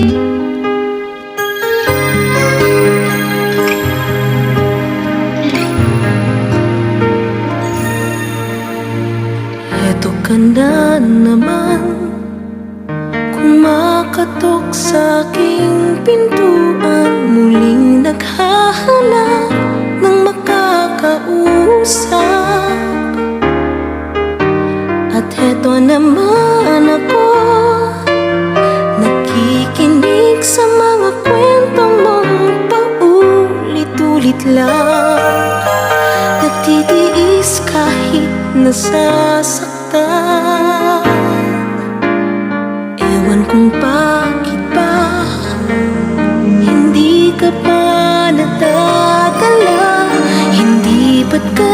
Eto ka na naman Kumakatok sa aking pintuan. Muling naghahanap ng makakausap. At heto naman paulit-ulit lang. Nagtitiis kahit nasasaktan. Ewan kung bakit ba Hindi ka pa nadadala. Hindi ba't ka